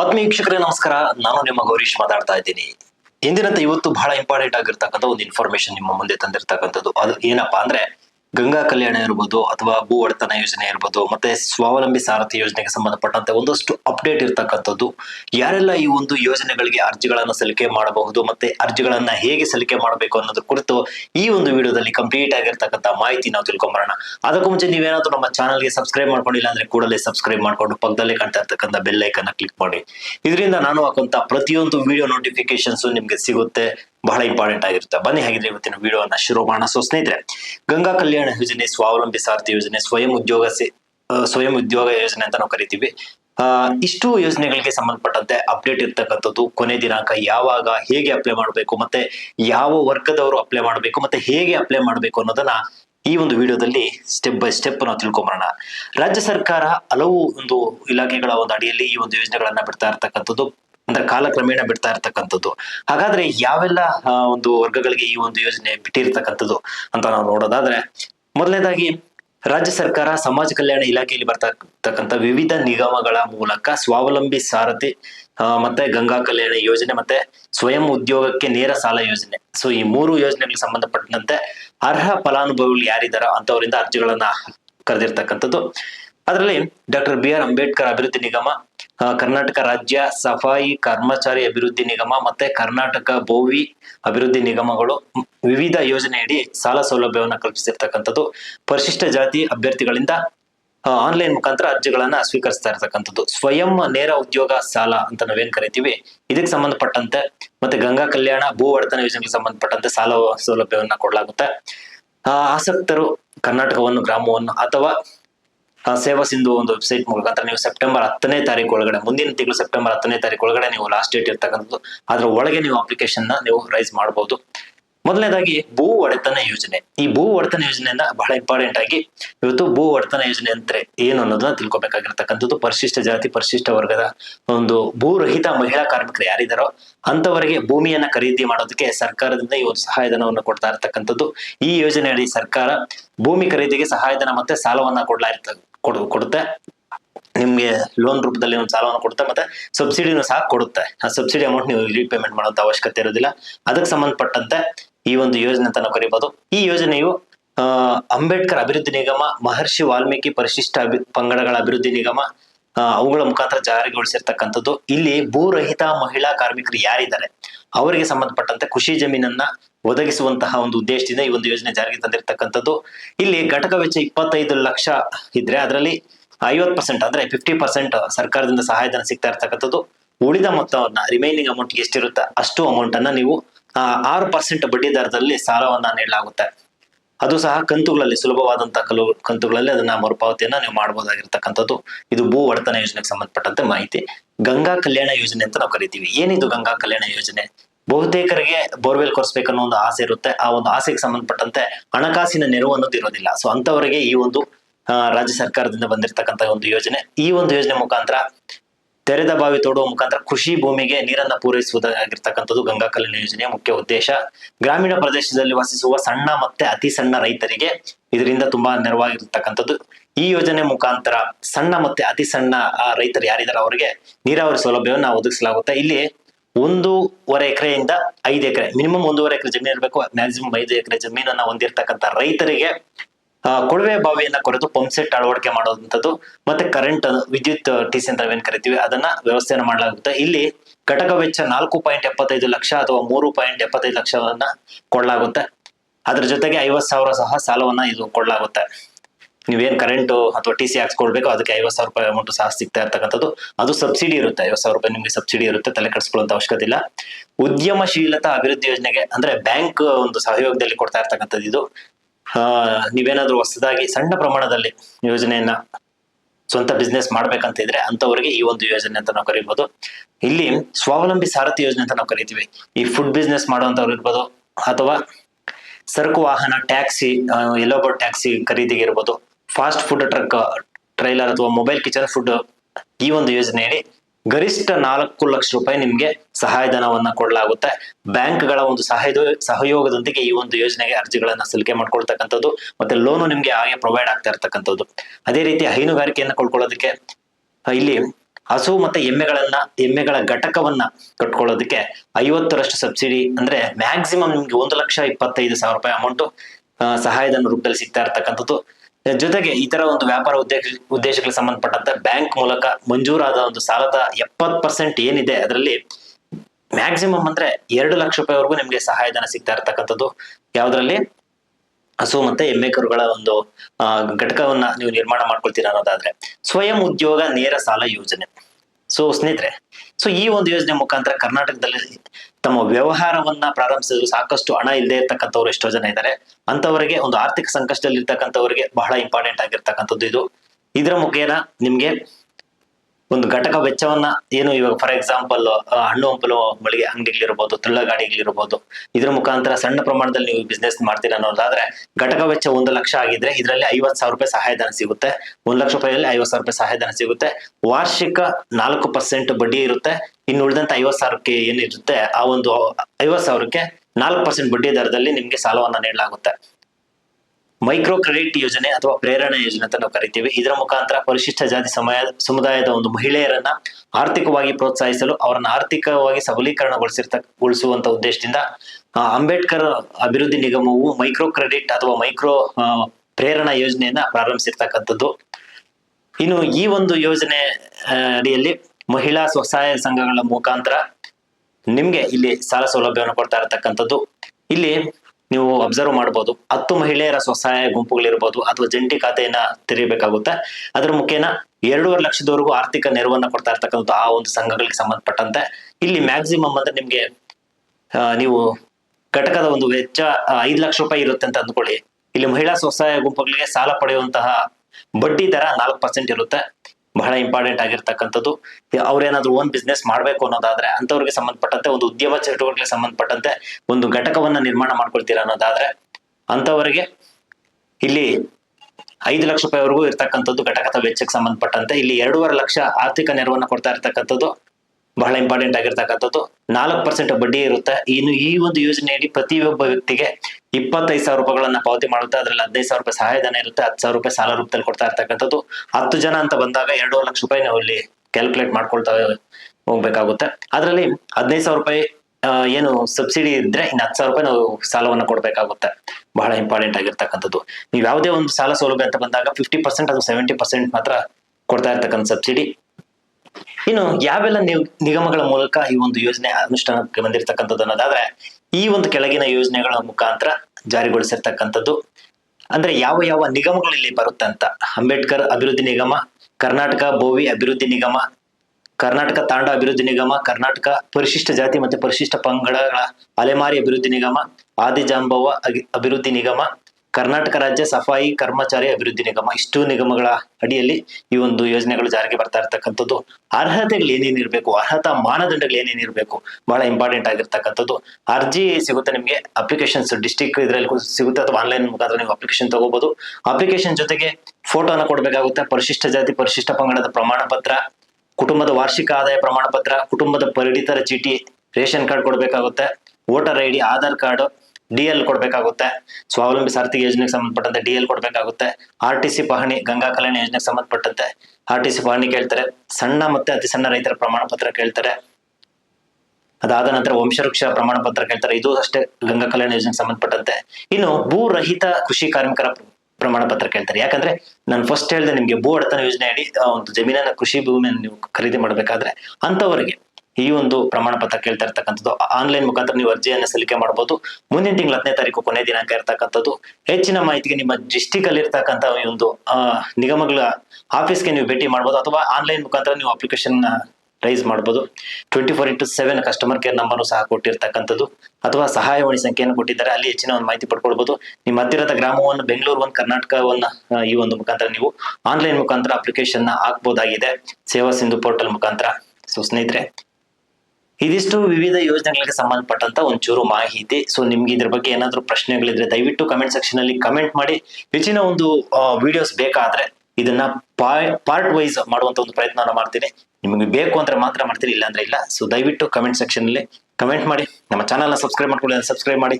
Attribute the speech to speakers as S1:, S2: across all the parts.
S1: ಆತ್ಮೀಯ ವೀಕ್ಷಕರೇ, ನಮಸ್ಕಾರ. ನಾನು ನಿಮ್ಮ ಗೌರೀಶ್ ಮಾತಾಡ್ತಾ ಇದ್ದೀನಿ. ಇಂದಿನಂತೆ ಇವತ್ತು ಬಹಳ ಇಂಪಾರ್ಟೆಂಟ್ ಆಗಿರ್ತಕ್ಕಂಥ ಒಂದು ಇನ್ಫಾರ್ಮೇಶನ್ ನಿಮ್ಮ ಮುಂದೆ ತಂದಿರ್ತಕ್ಕಂಥದ್ದು. ಅದು ಏನಪ್ಪಾ ಅಂದ್ರೆ ಗಂಗಾ ಕಲ್ಯಾಣ ಇರ್ಬೋದು ಅಥವಾ ಭೂ ಒಡೆತನ ಯೋಜನೆ ಇರ್ಬೋದು, ಮತ್ತೆ ಸ್ವಾವಲಂಬಿ ಸಾರಥಿ ಯೋಜನೆಗೆ ಸಂಬಂಧಪಟ್ಟಂತೆ ಒಂದಷ್ಟು ಅಪ್ಡೇಟ್ ಇರ್ತಕ್ಕಂಥದ್ದು. ಯಾರೆಲ್ಲ ಈ ಒಂದು ಯೋಜನೆಗಳಿಗೆ ಅರ್ಜಿಗಳನ್ನು ಸಲ್ಲಿಕೆ ಮಾಡಬಹುದು, ಮತ್ತೆ ಅರ್ಜಿಗಳನ್ನ ಹೇಗೆ ಸಲ್ಲಿಕೆ ಮಾಡಬೇಕು ಅನ್ನೋದ್ರ ಕುರಿತು ಈ ಒಂದು ವಿಡಿಯೋದಲ್ಲಿ ಕಂಪ್ಲೀಟ್ ಆಗಿರ್ತಕ್ಕಂಥ ಮಾಹಿತಿ ನಾವು ತಿಳ್ಕೊಂಬರೋಣ. ಅದಕ್ಕೂ ಮುಂಚೆ ನೀವೇನಾದ್ರೂ ನಮ್ಮ ಚಾನಲ್ಗೆ ಸಬ್ಸ್ಕ್ರೈಬ್ ಮಾಡ್ಕೊಂಡಿಲ್ಲ ಅಂದ್ರೆ ಕೂಡಲೇ ಸಬ್ಸ್ಕ್ರೈಬ್ ಮಾಡ್ಕೊಂಡು ಪಕ್ಕದಲ್ಲೇ ಕಾಣ್ತಾ ಇರ್ತಕ್ಕಂಥ ಬೆಲ್ ಐಕನ್ನ ಕ್ಲಿಕ್ ಮಾಡಿ. ಇದರಿಂದ ನಾನು ಹಾಕುವಂತ ಪ್ರತಿಯೊಂದು ವಿಡಿಯೋ ನೋಟಿಫಿಕೇಶನ್ಸ್ ನಿಮ್ಗೆ ಸಿಗುತ್ತೆ. ಬಹಳ ಇಂಪಾರ್ಟೆಂಟ್ ಆಗಿರುತ್ತೆ. ಬನ್ನಿ, ಹಾಗಿದ್ರೆ ಇವತ್ತಿನ ವಿಡಿಯೋವನ್ನ ಶುರು ಮಾಡೋಣ. ಸೊ ಸ್ನೇಹಿತರೆ, ಗಂಗಾ ಕಲ್ಯಾಣ ಯೋಜನೆ, ಸ್ವಾವಲಂಬಿ ಸಾರಥಿ ಯೋಜನೆ, ಸ್ವಯಂ ಉದ್ಯೋಗ ಸ್ವಯಂ ಉದ್ಯೋಗ ಯೋಜನೆ ಅಂತ ನಾವು ಕರಿತೀವಿ. ಇಷ್ಟು ಯೋಜನೆಗಳಿಗೆ ಸಂಬಂಧಪಟ್ಟಂತೆ ಅಪ್ಡೇಟ್ ಇರ್ತಕ್ಕಂಥದ್ದು ಕೊನೆ ದಿನಾಂಕ ಯಾವಾಗ, ಹೇಗೆ ಅಪ್ಲೈ ಮಾಡಬೇಕು, ಮತ್ತೆ ಯಾವ ವರ್ಗದವರು ಅಪ್ಲೈ ಮಾಡಬೇಕು, ಮತ್ತೆ ಹೇಗೆ ಅಪ್ಲೈ ಮಾಡಬೇಕು ಅನ್ನೋದನ್ನ ಈ ಒಂದು ವಿಡಿಯೋದಲ್ಲಿ ಸ್ಟೆಪ್ ಬೈ ಸ್ಟೆಪ್ ನಾವು ತಿಳ್ಕೊಂಬರೋಣ. ರಾಜ್ಯ ಸರ್ಕಾರ ಹಲವು ಒಂದು ಇಲಾಖೆಗಳ ಒಂದು ಅಡಿಯಲ್ಲಿ ಈ ಒಂದು ಯೋಜನೆಗಳನ್ನ ಬಿಡ್ತಾ ಇರ್ತಕ್ಕಂಥದ್ದು ಅಂದ್ರೆ ಕಾಲಕ್ರಮೇಣ ಬಿಡ್ತಾ ಇರ್ತಕ್ಕಂಥದ್ದು. ಹಾಗಾದ್ರೆ ಯಾವೆಲ್ಲ ಒಂದು ವರ್ಗಗಳಿಗೆ ಈ ಒಂದು ಯೋಜನೆ ಬಿಟ್ಟಿರ್ತಕ್ಕಂಥದ್ದು ಅಂತ ನಾವು ನೋಡೋದಾದ್ರೆ, ಮೊದಲನೇದಾಗಿ ರಾಜ್ಯ ಸರ್ಕಾರ ಸಮಾಜ ಕಲ್ಯಾಣ ಇಲಾಖೆಯಲ್ಲಿ ಬರ್ತಕ್ಕಂಥ ವಿವಿಧ ನಿಗಮಗಳ ಮೂಲಕ ಸ್ವಾವಲಂಬಿ ಸಾರಥಿ ಮತ್ತೆ ಗಂಗಾ ಕಲ್ಯಾಣ ಯೋಜನೆ, ಮತ್ತೆ ಸ್ವಯಂ ಉದ್ಯೋಗಕ್ಕೆ ನೇರ ಸಾಲ ಯೋಜನೆ. ಸೊ ಈ ಮೂರು ಯೋಜನೆಗಳಿಗೆ ಸಂಬಂಧಪಟ್ಟಂತೆ ಅರ್ಹ ಫಲಾನುಭವಿಗಳು ಯಾರಿದಾರ ಅಂತವರಿಂದ ಅರ್ಜಿಗಳನ್ನ ಕರೆದಿರ್ತಕ್ಕಂಥದ್ದು. ಅದರಲ್ಲಿ ಡಾಕ್ಟರ್ ಬಿ ಆರ್ ಅಂಬೇಡ್ಕರ್ ಅಭಿವೃದ್ಧಿ ನಿಗಮ ಕರ್ನಾಟಕ ರಾಜ್ಯ ಸಫಾಯಿ ಕರ್ಮಚಾರಿ ಅಭಿವೃದ್ಧಿ ನಿಗಮ ಮತ್ತೆ ಕರ್ನಾಟಕ ಬೋವಿ ಅಭಿವೃದ್ಧಿ ನಿಗಮಗಳು ವಿವಿಧ ಯೋಜನೆಯಡಿ ಸಾಲ ಸೌಲಭ್ಯವನ್ನು ಕಲ್ಪಿಸಿರ್ತಕ್ಕಂಥದ್ದು. ಪರಿಶಿಷ್ಟ ಜಾತಿ ಅಭ್ಯರ್ಥಿಗಳಿಂದ ಆನ್ಲೈನ್ ಮುಖಾಂತರ ಅರ್ಜಿಗಳನ್ನ ಸ್ವೀಕರಿಸ್ತಾ ಇರತಕ್ಕಂಥದ್ದು. ಸ್ವಯಂ ನೇರ ಉದ್ಯೋಗ ಸಾಲ ಅಂತ ನಾವೇನ್ ಕರಿತೀವಿ? ಇದಕ್ಕೆ ಸಂಬಂಧಪಟ್ಟಂತೆ ಮತ್ತೆ ಗಂಗಾ ಕಲ್ಯಾಣ, ಭೂ ಒಡೆತನ ಯೋಜನೆಗೆ ಸಂಬಂಧಪಟ್ಟಂತೆ ಸಾಲ ಸೌಲಭ್ಯವನ್ನ ಕೊಡಲಾಗುತ್ತೆ. ಆಸಕ್ತರು ಕರ್ನಾಟಕವನ್ನು, ಗ್ರಾಮವನ್ನು ಅಥವಾ ಸೇವಾ ಸಿಂಧು ಒಂದು ವೆಬ್ಸೈಟ್ ಮುಖಾಂತರ ನೀವು ಸೆಪ್ಟೆಂಬರ್ ಹತ್ತನೇ ತಾರೀಕು ಒಳಗಡೆ, ಮುಂದಿನ ತಿಂಗಳು ಸೆಪ್ಟೆಂಬರ್ ಹತ್ತನೇ ತಾರೀಕು ಒಳಗಡೆ ನೀವು ಲಾಸ್ಟ್ ಡೇಟ್ ಇರ್ತಕ್ಕಂಥದ್ದು, ಅದರ ಒಳಗೆ ನೀವು ಅಪ್ಲಿಕೇಶನ್ನ ನೀವು ರೈಸ್ ಮಾಡಬಹುದು ಮೊದಲನೇದಾಗಿ ಭೂ ಒಡೆತನ ಯೋಜನೆ. ಈ ಭೂ ಒಡೆತನ ಯೋಜನೆಯಿಂದ ಬಹಳ ಇಂಪಾರ್ಟೆಂಟ್ ಆಗಿ ಇವತ್ತು ಭೂ ಒಡೆತನ ಯೋಜನೆ ಅಂದ್ರೆ ಏನು ಅನ್ನೋದನ್ನ ತಿಳ್ಕೊಬೇಕಾಗಿರ್ತಕ್ಕಂಥದ್ದು. ಪರಿಶಿಷ್ಟ ಜಾತಿ, ಪರಿಶಿಷ್ಟ ವರ್ಗದ ಒಂದು ಭೂರಹಿತ ಮಹಿಳಾ ಕಾರ್ಮಿಕರು ಯಾರಿದಾರೋ ಅಂತವರಿಗೆ ಭೂಮಿಯನ್ನ ಖರೀದಿ ಮಾಡೋದಕ್ಕೆ ಸರ್ಕಾರದಿಂದ ಈ ಒಂದು ಸಹಾಯಧನವನ್ನು ಕೊಡ್ತಾ ಇರತಕ್ಕಂಥದ್ದು. ಈ ಯೋಜನೆಯಡಿ ಸರ್ಕಾರ ಭೂಮಿ ಖರೀದಿಗೆ ಸಹಾಯಧನ ಮತ್ತೆ ಸಾಲವನ್ನ ಕೊಡ್ಲಾ ಇರ್ತ ಕೊಡು ಕೊಡುತ್ತೆ. ನಿಮ್ಗೆ ಲೋನ್ ರೂಪದಲ್ಲಿ ಒಂದು ಸಾಲವನ್ನು ಕೊಡುತ್ತೆ ಮತ್ತೆ ಸಬ್ಸಿಡಿನೂ ಸಹ ಕೊಡುತ್ತೆ. ಆ ಸಬ್ಸಿಡಿ ಅಮೌಂಟ್ ನೀವು ರೀಪೇಮೆಂಟ್ ಮಾಡುವಂತ ಅವಶ್ಯಕತೆ ಇರೋದಿಲ್ಲ. ಅದಕ್ಕೆ ಸಂಬಂಧಪಟ್ಟಂತೆ ಈ ಒಂದು ಯೋಜನೆ ಅಂತ ನಾವು ಕರಿಬಹುದು ಈ ಯೋಜನೆಯು ಅಂಬೇಡ್ಕರ್ ಅಭಿವೃದ್ಧಿ ನಿಗಮ, ಮಹರ್ಷಿ ವಾಲ್ಮೀಕಿ ಪರಿಶಿಷ್ಟ ಪಂಗಡಗಳ ಅಭಿವೃದ್ಧಿ ನಿಗಮ ಅವುಗಳ ಮುಖಾಂತರ ಜಾರಿಗೊಳಿಸಿರ್ತಕ್ಕಂಥದ್ದು. ಇಲ್ಲಿ ಭೂರಹಿತ ಮಹಿಳಾ ಕಾರ್ಮಿಕರು ಯಾರಿದ್ದಾರೆ? ಅವರಿಗೆ ಸಂಬಂಧಪಟ್ಟಂತೆ ಕೃಷಿ ಜಮೀನನ್ನ ಒದಗಿಸುವಂತಹ ಒಂದು ಉದ್ದೇಶದಿಂದ ಈ ಒಂದು ಯೋಜನೆ ಜಾರಿಗೆ ತಂದಿರತಕ್ಕಂಥದ್ದು. ಇಲ್ಲಿ ಘಟಕ ವೆಚ್ಚ ಇಪ್ಪತ್ತೈದು ಲಕ್ಷ ಇದ್ರೆ ಅದರಲ್ಲಿ ಐವತ್ ಪರ್ಸೆಂಟ್ ಅಂದ್ರೆ ಫಿಫ್ಟಿ ಪರ್ಸೆಂಟ್ ಸರ್ಕಾರದಿಂದ ಸಹಾಯಧನ ಸಿಗ್ತಾ ಇರ್ತಕ್ಕಂಥದ್ದು. ಉಳಿದ ಮೊತ್ತವನ್ನ ರಿಮೈನಿಂಗ್ ಅಮೌಂಟ್ ಎಷ್ಟಿರುತ್ತೆ ಅಷ್ಟು ಅಮೌಂಟ್ ಅನ್ನ ನೀವು ಆರು ಪರ್ಸೆಂಟ್ ಬಡ್ಡಿ ದರದಲ್ಲಿ ಸಾಲವನ್ನ ನೀಡಲಾಗುತ್ತೆ. ಅದು ಸಹ ಕಂತುಗಳಲ್ಲಿ ಸುಲಭವಾದಂತಹ ಕಲು ಕಂತುಗಳಲ್ಲಿ ಅದನ್ನ ಮರುಪಾವತಿಯನ್ನ ನೀವು ಮಾಡಬಹುದಾಗಿರ್ತಕ್ಕಂಥದ್ದು ಇದು ಭೂ ಒಡೆತನ ಯೋಜನೆಗೆ ಸಂಬಂಧಪಟ್ಟಂತೆ ಮಾಹಿತಿ. ಗಂಗಾ ಕಲ್ಯಾಣ ಯೋಜನೆ ಅಂತ ನಾವು ಕರಿತೀವಿ. ಏನಿದು ಗಂಗಾ ಕಲ್ಯಾಣ ಯೋಜನೆ? ಬಹುತೇಕರಿಗೆ ಬೋರ್ವೆಲ್ ಕೊರಿಸ್ಬೇಕನ್ನೋ ಒಂದು ಆಸೆ ಇರುತ್ತೆ. ಆ ಒಂದು ಆಸೆಗೆ ಸಂಬಂಧಪಟ್ಟಂತೆ ಹಣಕಾಸಿನ ನೆರವು ಅನ್ನೋದು ಇರೋದಿಲ್ಲ. ಸೊ ಅಂತವರಿಗೆ ಈ ಒಂದು ರಾಜ್ಯ ಸರ್ಕಾರದಿಂದ ಬಂದಿರತಕ್ಕಂತ ಒಂದು ಯೋಜನೆ. ಈ ಒಂದು ಯೋಜನೆ ಮುಖಾಂತರ ತೆರೆದ ಬಾವಿ ತೋಡುವ ಮುಖಾಂತರ ಕೃಷಿ ಭೂಮಿಗೆ ನೀರನ್ನ ಪೂರೈಸುವುದಾಗಿರ್ತಕ್ಕಂಥದ್ದು ಗಂಗಾ ಕಲ್ಯಾಣ ಯೋಜನೆಯ ಮುಖ್ಯ ಉದ್ದೇಶ. ಗ್ರಾಮೀಣ ಪ್ರದೇಶದಲ್ಲಿ ವಾಸಿಸುವ ಸಣ್ಣ ಮತ್ತೆ ಅತಿ ಸಣ್ಣ ರೈತರಿಗೆ ಇದರಿಂದ ತುಂಬಾ ನೆರವಾಗಿರ್ತಕ್ಕಂಥದ್ದು. ಈ ಯೋಜನೆ ಮುಖಾಂತರ ಸಣ್ಣ ಮತ್ತೆ ಅತಿ ಸಣ್ಣ ರೈತರು ಯಾರಿದ್ದಾರೆ ಅವರಿಗೆ ನೀರಾವರಿ ಸೌಲಭ್ಯವನ್ನು ಒದಗಿಸಲಾಗುತ್ತೆ. ಇಲ್ಲಿ ಒಂದೂವರೆ ಎಕರೆಯಿಂದ ಐದು ಎಕರೆ, ಮಿನಿಮಮ್ ಒಂದೂವರೆ ಎಕರೆ ಜಮೀನು ಇರಬೇಕು. ಮ್ಯಾಕ್ಸಿಮಮ್ ಐದು ಎಕರೆ ಜಮೀನನ್ನ ಹೊಂದಿರತಕ್ಕಂಥ ರೈತರಿಗೆ ಕೊಳವೆ ಬಾವಿಯನ್ನ ಕೊರೆದು ಪಂಪ್ ಸೆಟ್ ಅಳವಡಿಕೆ ಮಾಡುವಂತದ್ದು ಮತ್ತೆ ಕರೆಂಟ್ ವಿದ್ಯುತ್ ಟಿ ಸಿ ಅಂತ ನಾವೇನ್ ಕರಿತೀವಿ, ಅದನ್ನ ವ್ಯವಸ್ಥೆಯನ್ನು ಮಾಡಲಾಗುತ್ತೆ. ಇಲ್ಲಿ ಘಟಕ ವೆಚ್ಚ ನಾಲ್ಕು ಪಾಯಿಂಟ್ ಎಪ್ಪತ್ತೈದು ಲಕ್ಷ ಅಥವಾ ಮೂರು ಪಾಯಿಂಟ್ ಎಪ್ಪತ್ತೈದು ಲಕ್ಷವನ್ನ ಕೊಡಲಾಗುತ್ತೆ. ಅದ್ರ ಜೊತೆಗೆ ಐವತ್ ಸಾವಿರ ಸಹ ಸಾಲವನ್ನ ಇದು ಕೊಡಲಾಗುತ್ತೆ. ನೀವೇನ್ ಕರೆಂಟ್ ಅಥವಾ ಟಿ ಸಿ ಹಾಕ್ಸ್ಕೊಳ್ಬೇಕು ಅದಕ್ಕೆ ಐವತ್ ಸಾವಿರ ರೂಪಾಯಿ ಅಮೌಂಟ್ ಸಹ ಸಿಗ್ತಾ ಇರ್ತಕ್ಕಂಥದ್ದು. ಅದು ಸಬ್ಸಿಡಿ ಇರುತ್ತೆ ಐವತ್ ಸಾವಿರ ರೂಪಾಯಿ ನಿಮಗೆ ಸಬ್ಸಿಡಿ ಇರುತ್ತೆ, ತಲೆ ಕೆಡಿಸ್ಕೊಳ್ಳುವಂತ ಅವಶ್ಯಕತೆ ಇಲ್ಲ. ಉದ್ಯಮಶೀಲತಾ ಅಭಿವೃದ್ಧಿ ಯೋಜನೆಗೆ ಅಂದ್ರೆ ಬ್ಯಾಂಕ್ ಒಂದು ಸಹಯೋಗದಲ್ಲಿ ಕೊಡ್ತಾ ಇರ್ತಕ್ಕಂಥದ್ದು ಇದು. ನೀವೇನಾದ್ರೂ ಹೊಸದಾಗಿ ಸಣ್ಣ ಪ್ರಮಾಣದಲ್ಲಿ ಯೋಜನೆಯನ್ನ ಸ್ವಂತ ಬಿಸ್ನೆಸ್ ಮಾಡ್ಬೇಕಂತ ಇದ್ರೆ ಅಂತವರಿಗೆ ಈ ಒಂದು ಯೋಜನೆ ಅಂತ ನಾವು ಕರಿಬಹುದು ಇಲ್ಲಿ ಸ್ವಾವಲಂಬಿ ಸಾರಥಿ ಯೋಜನೆ ಅಂತ ನಾವು ಕರಿತೀವಿ. ಈ ಫುಡ್ ಬಿಸ್ನೆಸ್ ಮಾಡುವಂತವ್ರು ಇರ್ಬೋದು ಅಥವಾ ಸರಕು ವಾಹನ ಟ್ಯಾಕ್ಸಿ ಎಲ್ಲೋ ಟ್ಯಾಕ್ಸಿ ಖರೀದಿಗೆ ಇರ್ಬೋದು. ಫಾಸ್ಟ್ ಫುಡ್ ಟ್ರಕ್ ಟ್ರೈಲರ್ ಅಥವಾ ಮೊಬೈಲ್ ಕಿಚನ್ ಫುಡ್ ಈ ಒಂದು ಯೋಜನೆಯಡಿ ಗರಿಷ್ಠ ನಾಲ್ಕು ಲಕ್ಷ ರೂಪಾಯಿ ನಿಮ್ಗೆ ಸಹಾಯಧನವನ್ನ ಕೊಡಲಾಗುತ್ತೆ. ಬ್ಯಾಂಕ್ಗಳ ಒಂದು ಸಹಾಯ, ಸಹಯೋಗದೊಂದಿಗೆ ಈ ಒಂದು ಯೋಜನೆಗೆ ಅರ್ಜಿಗಳನ್ನ ಸಲ್ಲಿಕೆ ಮಾಡ್ಕೊಳ್ತಕ್ಕಂಥದ್ದು ಮತ್ತೆ ಲೋನು ನಿಮ್ಗೆ ಹಾಗೆ ಪ್ರೊವೈಡ್ ಆಗ್ತಾ ಇರ್ತಕ್ಕಂಥದ್ದು. ಅದೇ ರೀತಿ ಹೈನುಗಾರಿಕೆಯನ್ನು ಕೊಳ್ಳಕೊಳ್ಳೋದಕ್ಕೆ ಇಲ್ಲಿ ಹಸು ಮತ್ತೆ ಎಮ್ಮೆಗಳನ್ನ, ಎಮ್ಮೆಗಳ ಘಟಕವನ್ನ ಕಟ್ಕೊಳ್ಳೋದಕ್ಕೆ ಐವತ್ತರಷ್ಟು ಸಬ್ಸಿಡಿ ಅಂದ್ರೆ ಮ್ಯಾಕ್ಸಿಮಮ್ ನಿಮ್ಗೆ ಒಂದು ಲಕ್ಷ ಇಪ್ಪತ್ತೈದು ಸಾವಿರ ರೂಪಾಯಿ ಅಮೌಂಟ್ ಸಹಾಯಧನ ರೂಪದಲ್ಲಿ ಸಿಗ್ತಾ ಇರ್ತಕ್ಕಂಥದ್ದು. ಜೊತೆಗೆ ಈ ತರ ಒಂದು ವ್ಯಾಪಾರ ಉದ್ದೇಶ, ಉದ್ದೇಶಗಳಿಗೆ ಸಂಬಂಧಪಟ್ಟಂತೆ ಬ್ಯಾಂಕ್ ಮೂಲಕ ಮಂಜೂರಾದ ಒಂದು ಸಾಲದ ಎಪ್ಪತ್ ಪರ್ಸೆಂಟ್ ಏನಿದೆ, ಅದರಲ್ಲಿ ಮ್ಯಾಕ್ಸಿಮಮ್ ಅಂದ್ರೆ ಎರಡು ಲಕ್ಷ ರೂಪಾಯಿವರೆಗೂ ನಿಮ್ಗೆ ಸಹಾಯಧನ ಸಿಗ್ತಾ ಇರ್ತಕ್ಕಂಥದ್ದು. ಯಾವ್ದ್ರಲ್ಲಿ? ಹಸು ಮತ್ತೆ ಎಮ್ಮೆ ಕರುಗಳ ಒಂದು ಘಟಕವನ್ನ ನೀವು ನಿರ್ಮಾಣ ಮಾಡ್ಕೊಳ್ತೀರಾ ಅನ್ನೋದಾದ್ರೆ ಸ್ವಯಂ ಉದ್ಯೋಗ ನೇರ ಸಾಲ ಯೋಜನೆ. ಸೊ ಸ್ನೇಹಿತರೆ ಸೊ ಈ ಒಂದು ಯೋಜನೆ ಮುಖಾಂತರ ಕರ್ನಾಟಕದಲ್ಲಿ ತಮ್ಮ ವ್ಯವಹಾರವನ್ನ ಪ್ರಾರಂಭಿಸಿದ್ರು. ಸಾಕಷ್ಟು ಹಣ ಇಲ್ಲದೆ ಇರ್ತಕ್ಕಂಥವ್ರು ಎಷ್ಟೋ ಜನ ಇದ್ದಾರೆ. ಅಂತವರಿಗೆ ಒಂದು ಆರ್ಥಿಕ ಸಂಕಷ್ಟದಲ್ಲಿ ಇರ್ತಕ್ಕಂಥವ್ರಿಗೆ ಬಹಳ ಇಂಪಾರ್ಟೆಂಟ್ ಆಗಿರ್ತಕ್ಕಂಥದ್ದು ಇದು. ಇದರ ಮುಖೇನ ನಿಮ್ಗೆ ಒಂದು ಘಟಕ ವೆಚ್ಚವನ್ನ ಏನು ಇವಾಗ ಫಾರ್ ಎಕ್ಸಾಂಪಲ್ ಹಣ್ಣು ಹಂಪಲು ಮಳಿಗೆ ಅಂಗಡಿಗಳಿರ್ಬೋದು ತಳ್ಳಗಾಡಿಗಳಿರ್ಬೋದು ಇದ್ರ ಮುಖಾಂತರ ಸಣ್ಣ ಪ್ರಮಾಣದಲ್ಲಿ ನೀವು ಬಿಸ್ನೆಸ್ ಮಾಡ್ತೀರಾ ಅನ್ನೋದಾದ್ರೆ, ಘಟಕ ವೆಚ್ಚ ಒಂದು ಲಕ್ಷ ಆಗಿದ್ರೆ ಇದರಲ್ಲಿ ಐವತ್ ಸಾವಿರ ರೂಪಾಯಿ ಸಹಾಯಧನ ಸಿಗುತ್ತೆ. ಒಂದು ಲಕ್ಷ ರೂಪಾಯಿಯಲ್ಲಿ ಐವತ್ ಸಾವಿರ ರೂಪಾಯಿ ಸಹಾಯಧನ ಸಿಗುತ್ತೆ. ವಾರ್ಷಿಕ ನಾಲ್ಕು ಪರ್ಸೆಂಟ್ ಬಡ್ಡಿ ಇರುತ್ತೆ. ಇನ್ನು ಉಳಿದಂತ ಐವತ್ ಸಾವಿರಕ್ಕೆ ಏನಿರುತ್ತೆ, ಆ ಒಂದು ಐವತ್ ಸಾವಿರಕ್ಕೆ ನಾಲ್ಕು ಪರ್ಸೆಂಟ್ ಬಡ್ಡಿ ದರದಲ್ಲಿ ನಿಮ್ಗೆ ಸಾಲವನ್ನ ನೀಡಲಾಗುತ್ತೆ. ಮೈಕ್ರೋ ಕ್ರೆಡಿಟ್ ಯೋಜನೆ ಅಥವಾ ಪ್ರೇರಣಾ ಯೋಜನೆ ಅಂತ ನಾವು ಕರಿತೀವಿ. ಇದರ ಮುಖಾಂತರ ಪರಿಶಿಷ್ಟ ಜಾತಿ ಸಮಯ, ಸಮುದಾಯದ ಒಂದು ಮಹಿಳೆಯರನ್ನ ಆರ್ಥಿಕವಾಗಿ ಪ್ರೋತ್ಸಾಹಿಸಲು ಅವರನ್ನ ಆರ್ಥಿಕವಾಗಿ ಸಬಲೀಕರಣಗೊಳಿಸಿರ್ತ ಉದ್ದೇಶದಿಂದ ಅಂಬೇಡ್ಕರ್ ಅಭಿವೃದ್ಧಿ ನಿಗಮವು ಮೈಕ್ರೋ ಕ್ರೆಡಿಟ್ ಅಥವಾ ಮೈಕ್ರೋ ಪ್ರೇರಣಾ ಯೋಜನೆಯನ್ನ ಪ್ರಾರಂಭಿಸಿರ್ತಕ್ಕಂಥದ್ದು. ಇನ್ನು ಈ ಒಂದು ಯೋಜನೆ ಅಡಿಯಲ್ಲಿ ಮಹಿಳಾ ಸ್ವಸಹಾಯ ಸಂಘಗಳ ಮುಖಾಂತರ ನಿಮ್ಗೆ ಇಲ್ಲಿ ಸಾಲ ಸೌಲಭ್ಯವನ್ನು ಕೊಡ್ತಾ ಇರತಕ್ಕಂಥದ್ದು. ಇಲ್ಲಿ ನೀವು ಅಬ್ಸರ್ವ್ ಮಾಡಬಹುದು ಹತ್ತು ಮಹಿಳೆಯರ ಸ್ವಸಹಾಯ ಗುಂಪುಗಳಿರ್ಬೋದು ಅಥವಾ ಜಂಟಿ ಖಾತೆಯನ್ನ ತೆರೆಯಬೇಕಾಗುತ್ತೆ ಅದರ ಮುಖೇನ ಎರಡೂವರೆ ಲಕ್ಷದವರೆಗೂ ಆರ್ಥಿಕ ನೆರವನ್ನ ಕೊಡ್ತಾ ಇರ್ತಕ್ಕಂಥ ಆ ಒಂದು ಸಂಘಗಳಿಗೆ ಸಂಬಂಧಪಟ್ಟಂತೆ ಇಲ್ಲಿ ಮ್ಯಾಕ್ಸಿಮಮ್ ಅಂದ್ರೆ ನಿಮ್ಗೆ ನೀವು ಘಟಕದ ಒಂದು ವೆಚ್ಚ ಐದು ಲಕ್ಷ ರೂಪಾಯಿ ಇರುತ್ತೆ ಅಂತ ಅಂದ್ಕೊಳ್ಳಿ. ಇಲ್ಲಿ ಮಹಿಳಾ ಸ್ವಸಹಾಯ ಗುಂಪುಗಳಿಗೆ ಸಾಲ ಪಡೆಯುವಂತಹ ಬಡ್ಡಿ ದರ ನಾಲ್ಕು ಪರ್ಸೆಂಟ್ ಇರುತ್ತೆ. ಬಹಳ ಇಂಪಾರ್ಟೆಂಟ್ ಆಗಿರ್ತಕ್ಕಂಥದ್ದು. ಅವ್ರೇನಾದ್ರೂ ಓನ್ ಬಿಸ್ನೆಸ್ ಮಾಡ್ಬೇಕು ಅನ್ನೋದಾದ್ರೆ ಅಂತವ್ರಿಗೆ ಸಂಬಂಧಪಟ್ಟಂತೆ ಒಂದು ಉದ್ಯಮ ಚಟುವಟಿಕೆಗೆ ಸಂಬಂಧಪಟ್ಟಂತೆ ಒಂದು ಘಟಕವನ್ನ ನಿರ್ಮಾಣ ಮಾಡ್ಕೊಳ್ತೀರಾ ಅನ್ನೋದಾದ್ರೆ ಅಂತವರಿಗೆ ಇಲ್ಲಿ ಐದು ಲಕ್ಷ ರೂಪಾಯಿವರೆಗೂ ಇರ್ತಕ್ಕಂಥದ್ದು ಘಟಕದ ವೆಚ್ಚಕ್ಕೆ ಸಂಬಂಧಪಟ್ಟಂತೆ, ಇಲ್ಲಿ ಎರಡೂವರೆ ಲಕ್ಷ ಆರ್ಥಿಕ ನೆರವನ್ನ ಕೊಡ್ತಾ ಇರ್ತಕ್ಕಂಥದ್ದು. ಬಹಳ ಇಂಪಾರ್ಟೆಂಟ್ ಆಗಿರ್ತಕ್ಕಂಥದ್ದು. ನಾಲ್ಕು ಪರ್ಸೆಂಟ್ ಬಡ್ಡಿ ಇರುತ್ತೆ. ಇನ್ನು ಈ ಒಂದು ಯೋಜನೆಯಲ್ಲಿ ಪ್ರತಿಯೊಬ್ಬ ವ್ಯಕ್ತಿಗೆ ಇಪ್ಪತ್ತೈದು ಸಾವಿರ ರೂಪಾಯಿಗಳನ್ನ ಪಾವತಿ ಮಾಡುತ್ತೆ ಅದರಲ್ಲಿ ಹದಿನೈದು ಸಾವಿರ ರೂಪಾಯಿ ಸಹಾಯಧನ ಇರುತ್ತೆ. ಹತ್ತು ಸಾವಿರ ರೂಪಾಯಿ ಸಾಲ ರೂಪದಲ್ಲಿ ಕೊಡ್ತಾ ಇರ್ತಕ್ಕಂಥದ್ದು. ಹತ್ತು ಜನ ಅಂತ ಬಂದಾಗ ಎರಡು ಲಕ್ಷ ರೂಪಾಯಿ ನಾವು ಇಲ್ಲಿ ಕ್ಯಾಲ್ಕುಲೇಟ್ ಮಾಡ್ಕೊಳ್ತಾ ಹೋಗ್ಬೇಕಾಗುತ್ತೆ. ಅದರಲ್ಲಿ ಹದಿನೈದು ಸಾವಿರ ರೂಪಾಯಿ ಏನು ಸಬ್ಸಿಡಿ ಇದ್ರೆ ಇನ್ನು ಹತ್ತು ಸಾವಿರ ರೂಪಾಯಿ ನಾವು ಸಾಲವನ್ನ ಕೊಡಬೇಕಾಗುತ್ತೆ. ಬಹಳ ಇಂಪಾರ್ಟೆಂಟ್ ಆಗಿರ್ತಕ್ಕಂಥದ್ದು. ನೀವು ಯಾವುದೇ ಒಂದು ಸಾಲ ಸೌಲಭ್ಯ ಅಂತ ಬಂದಾಗ ಫಿಫ್ಟಿ ಪರ್ಸೆಂಟ್ ಅಥವಾ ಸೆವೆಂಟಿ ಪರ್ಸೆಂಟ್ ಮಾತ್ರ ಕೊಡ್ತಾ ಇರ್ತಕ್ಕಂಥ ಸಬ್ಸಿಡಿ ಇನ್ನು ಯಾವೆಲ್ಲ ನಿಗಮಗಳ ಮೂಲಕ ಈ ಒಂದು ಯೋಜನೆ ಅನುಷ್ಠಾನಕ್ಕೆ ಬಂದಿರತಕ್ಕಂಥದ್ದು ಅನ್ನೋದಾದ್ರೆ, ಈ ಒಂದು ಕೆಳಗಿನ ಯೋಜನೆಗಳ ಮುಖಾಂತರ ಜಾರಿಗೊಳಿಸಿರ್ತಕ್ಕಂಥದ್ದು. ಅಂದ್ರೆ ಯಾವ ಯಾವ ನಿಗಮಗಳು ಇಲ್ಲಿ ಬರುತ್ತೆ ಅಂತ? ಅಂಬೇಡ್ಕರ್ ಅಭಿವೃದ್ಧಿ ನಿಗಮ, ಕರ್ನಾಟಕ ಬೋವಿ ಅಭಿವೃದ್ಧಿ ನಿಗಮ, ಕರ್ನಾಟಕ ತಾಂಡ ಅಭಿವೃದ್ಧಿ ನಿಗಮ, ಕರ್ನಾಟಕ ಪರಿಶಿಷ್ಟ ಜಾತಿ ಮತ್ತು ಪರಿಶಿಷ್ಟ ಪಂಗಡಗಳ ಅಲೆಮಾರಿ ಅಭಿವೃದ್ಧಿ ನಿಗಮ, ಆದಿಜಾಂಬವ ಅಭಿವೃದ್ಧಿ ನಿಗಮ ಕರ್ನಾಟಕ ರಾಜ್ಯ ಸಫಾಯಿ ಕರ್ಮಚಾರಿ ಅಭಿವೃದ್ಧಿ ನಿಗಮ ಇಷ್ಟು ನಿಗಮಗಳ ಅಡಿಯಲ್ಲಿ ಈ ಒಂದು ಯೋಜನೆಗಳು ಜಾರಿಗೆ ಬರ್ತಾ ಇರ್ತಕ್ಕಂಥದ್ದು. ಅರ್ಹತೆಗಳು ಏನೇನಿರ್ಬೇಕು ಅರ್ಹತಾ ಮಾನದಂಡಗಳು ಏನೇನಿರ್ಬೇಕು ಬಹಳ ಇಂಪಾರ್ಟೆಂಟ್ ಆಗಿರ್ತಕ್ಕಂಥದ್ದು. ಅರ್ಜಿ ಸಿಗುತ್ತೆ ನಿಮಗೆ ಅಪ್ಲಿಕೇಶನ್ಸ್ ಡಿಸ್ಟಿಕ್ ಇದರಲ್ಲಿ ಸಿಗುತ್ತೆ ಅಥವಾ ಆನ್ಲೈನ್ ಮುಖಾಂತರ ನೀವು ಅಪ್ಲಿಕೇಶನ್ ತಗೋಬಹುದು ಅಪ್ಲಿಕೇಶನ್ ಜೊತೆಗೆ ಫೋಟೋನ ಕೊಡಬೇಕಾಗುತ್ತೆ. ಪರಿಶಿಷ್ಟ ಜಾತಿ, ಪರಿಶಿಷ್ಟ ಪಂಗಡದ ಪ್ರಮಾಣ ಪತ್ರ, ಕುಟುಂಬದ ವಾರ್ಷಿಕ ಆದಾಯ ಪ್ರಮಾಣ ಪತ್ರ, ಕುಟುಂಬದ ಪರಿಣಿತರ ಚೀಟಿ, ರೇಷನ್ ಕಾರ್ಡ್ ಕೊಡಬೇಕಾಗುತ್ತೆ. Voter I D Aadhaar card D L ಕೊಡಬೇಕಾಗುತ್ತೆ. ಸ್ವಾವಲಂಬಿ ಸಾರ್ಥಿಕ ಯೋಜನೆಗೆ ಸಂಬಂಧಪಟ್ಟಂತೆ ಡಿ ಎಲ್ ಕೊಡಬೇಕಾಗುತ್ತೆ. ಆರ್ ಟಿ ಸಿ ಪಹಣಿ, ಗಂಗಾ ಕಲ್ಯಾಣ ಯೋಜನೆಗೆ ಸಂಬಂಧಪಟ್ಟಂತೆ ಆರ್ ಟಿ ಸಿ ಪಹಣಿ ಕೇಳ್ತಾರೆ. ಸಣ್ಣ ಮತ್ತೆ ಅತಿ ಸಣ್ಣ ರೈತರ ಪ್ರಮಾಣ ಪತ್ರ ಕೇಳ್ತಾರೆ. ಅದಾದ ನಂತರ ವಂಶವೃಕ್ಷ ಪ್ರಮಾಣ ಪತ್ರ ಕೇಳ್ತಾರೆ. ಇದು ಅಷ್ಟೇ ಗಂಗಾ ಕಲ್ಯಾಣ ಯೋಜನೆಗೆ ಸಂಬಂಧಪಟ್ಟಂತೆ. ಇನ್ನು ಭೂರಹಿತ ಕೃಷಿ ಕಾರ್ಮಿಕರ ಪ್ರಮಾಣ ಪತ್ರ ಕೇಳ್ತಾರೆ. ಯಾಕಂದ್ರೆ ನಾನು ಫಸ್ಟ್ ಹೇಳ್ದೆ ನಿಮ್ಗೆ ಭೂ ಅಡತನ ಯೋಜನೆ ಅಡಿ ಒಂದು ಜಮೀನನ್ನ, ಕೃಷಿ ಭೂಮಿಯನ್ನು ನೀವು ಖರೀದಿ ಮಾಡಬೇಕಾದ್ರೆ ಅಂತವರಿಗೆ ಈ ಒಂದು ಪ್ರಮಾಣ ಪತ್ರ ಕೇಳ್ತಾ ಇರ್ತಕ್ಕಂಥದ್ದು. ಆನ್ಲೈನ್ ಮುಖಾಂತರ ನೀವು ಅರ್ಜಿಯನ್ನು ಸಲ್ಲಿಕೆ ಮಾಡಬಹುದು ಮುಂದಿನ ತಿಂಗಳ ಹತ್ತನೇ ತಾರೀಕು ಕೊನೆ ದಿನಾಂಕ ಇರ್ತಕ್ಕಂಥದ್ದು. ಹೆಚ್ಚಿನ ಮಾಹಿತಿಗೆ ನಿಮ್ಮ ಡಿಸ್ಟಿಕ್ ಅಲ್ಲಿ ಇರ್ತಕ್ಕಂಥ ಈ ಒಂದು ನಿಗಮಗಳ ಆಫೀಸ್ಗೆ ನೀವು ಭೇಟಿ ಮಾಡಬಹುದು ಅಥವಾ ಆನ್ಲೈನ್ ಮುಖಾಂತರ ನೀವು ಅಪ್ಲಿಕೇಶನ್ ರೈಸ್ ಮಾಡಬಹುದು twenty four into seven customer care number ಸಹ ಕೊಟ್ಟಿರ್ತಕ್ಕಂಥದ್ದು. ಅಥವಾ ಸಹಾಯವಾಣಿ ಸಂಖ್ಯೆಯನ್ನು ಕೊಟ್ಟಿದ್ದಾರೆ ಅಲ್ಲಿ ಹೆಚ್ಚಿನ ಒಂದು ಮಾಹಿತಿ ಪಡ್ಕೊಳ್ಬಹುದು ನಿಮ್ಮ ಹತ್ತಿರದ ಗ್ರಾಮವನ್ನು ಬೆಂಗಳೂರು ಒಂದು ಕರ್ನಾಟಕವನ್ನ ಈ ಒಂದು ಮುಖಾಂತರ ನೀವು ಆನ್ಲೈನ್ ಮುಖಾಂತರ ಅಪ್ಲಿಕೇಶನ್ ಹಾಕ್ಬೋದಾಗಿದೆ. ಸೇವಾ ಸಿಂಧು ಪೋರ್ಟಲ್ ಮುಖಾಂತರ. ಸೊ ಸ್ನೇಹಿತರೆ ಇದಿಷ್ಟು ವಿವಿಧ ಯೋಜನೆಗಳಿಗೆ ಸಂಬಂಧಪಟ್ಟಂತ ಒಂಚೂರು ಮಾಹಿತಿ. ಸೊ ನಿಮ್ಗೆ ಇದ್ರ ಬಗ್ಗೆ ಏನಾದ್ರೂ ಪ್ರಶ್ನೆಗಳಿದ್ರೆ ದಯವಿಟ್ಟು ಕಮೆಂಟ್ ಸೆಕ್ಷನ್ ಅಲ್ಲಿ ಕಮೆಂಟ್ ಮಾಡಿ. ಹೆಚ್ಚಿನ ಒಂದು ವಿಡಿಯೋಸ್ ಬೇಕಾದ್ರೆ ಇದನ್ನ ಪಾರ್ಟ್ ವೈಸ್ ಮಾಡುವಂತ ಒಂದು ಪ್ರಯತ್ನ ಮಾಡ್ತೀನಿ. ನಿಮಗೆ ಬೇಕು ಅಂದ್ರೆ ಮಾತ್ರ ಮಾಡ್ತೀನಿ ಇಲ್ಲ ಅಂದ್ರೆ ಇಲ್ಲ. ಸೊ ದಯವಿಟ್ಟು ಕಮೆಂಟ್ ಸೆಕ್ಷನ್ ಅಲ್ಲಿ ಕಮೆಂಟ್ ಮಾಡಿ. ನಮ್ಮ ಚಾನಲ್ನ ಸಬ್ಸ್ಕ್ರೈಬ್ ಮಾಡ್ಕೊಳ್ಳಿ ಸಬ್ಸ್ಕ್ರೈಬ್ ಮಾಡಿ.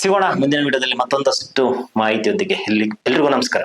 S1: ಸಿಗೋಣ ಮುಂದಿನ ವಿಡಿಯೋದಲ್ಲಿ ಮತ್ತೊಂದಷ್ಟು ಮಾಹಿತಿಯೊಂದಿಗೆ. ಎಲ್ಲಿ, ಎಲ್ರಿಗೂ ನಮಸ್ಕಾರ.